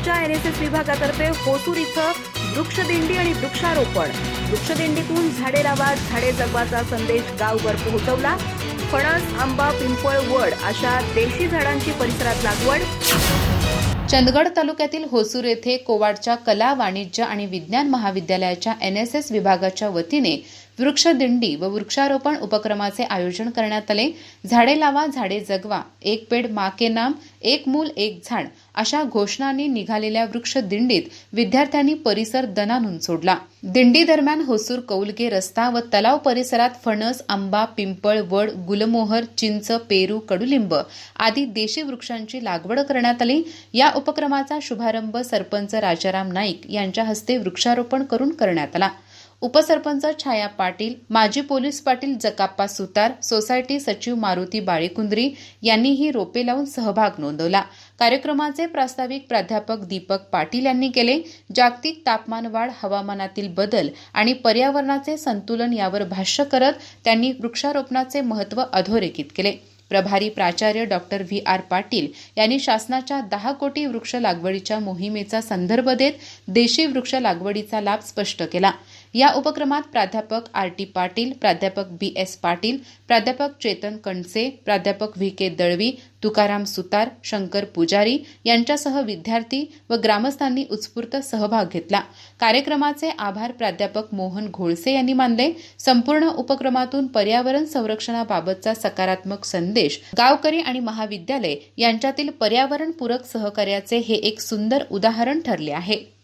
पुण्याच्या N S S विभागातर्फे होसूर इथं वृक्षदिंडी आणि वृक्षारोपण. वृक्षदिंडीतून झाडे लावा झाडे जगवाचा संदेश गावभर पोहोचवला. फणस आंबा पिंपळ वड अशा देशी झाडांची परिसरात लागवड. चंदगड तालुक्यातील होसूर येथे कोवाडच्या कला वाणिज्य आणि विज्ञान महाविद्यालयाच्या एन एस एस विभागाच्या वतीने वृक्षदिंडी व वृक्षारोपण उपक्रमाचे आयोजन करण्यात आले. झाडे लावा झाडे जगवा एक पेड मा के नाम एक मूल एक झाड अशा घोषणांनी निघालेल्या वृक्षदिंडीत विद्यार्थ्यांनी परिसर दणानून सोडला. दिंडी दरम्यान होसूर कौलगे रस्ता व तलाव परिसरात फणस आंबा पिंपळ वड गुलमोहर चिंच पेरू कडुलिंब आदी देशी वृक्षांची लागवड करण्यात आली. या उपक्रमाचा शुभारंभ सरपंच राजाराम नाईक यांच्या हस्ते वृक्षारोपण करून करण्यात आला. उपसरपंच छाया पाटील माजी पोलीस पाटील जकाप्पा सुतार सोसायटी सचिव मारुती बाळेकुंद्री यांनीही रोपे लावून सहभाग नोंदवला. कार्यक्रमाचे प्रास्ताविक प्राध्यापक दीपक पाटील यांनी केले. जागतिक तापमानवाढ हवामानातील बदल आणि पर्यावरणाचे संतुलन यावर भाष्य करत त्यांनी वृक्षारोपणाचे महत्त्व अधोरेखित केले. प्रभारी प्राचार्य डॉक्टर व्ही. आर. पाटील यांनी शासनाच्या दहा कोटी वृक्ष लागवडीच्या मोहिमेचा संदर्भ देत देशी वृक्ष लागवडीचा लाभ स्पष्ट केला. या उपक्रमात प्राध्यापक आर टी पाटील प्राध्यापक बी एस पाटील प्राध्यापक चेतन कणसे प्राध्यापक व्ही के दळवी तुकाराम सुतार शंकर पुजारी यांच्यासह विद्यार्थी व ग्रामस्थांनी उत्स्फूर्त सहभाग घेतला. कार्यक्रमाचे आभार प्राध्यापक मोहन घोळसे यांनी मानले. संपूर्ण उपक्रमातून पर्यावरण संरक्षणाबाबतचा सकारात्मक संदेश गावकरी आणि महाविद्यालय यांच्यातील पर्यावरणपूरक सहकार्याचे हे एक सुंदर उदाहरण ठरले आहे.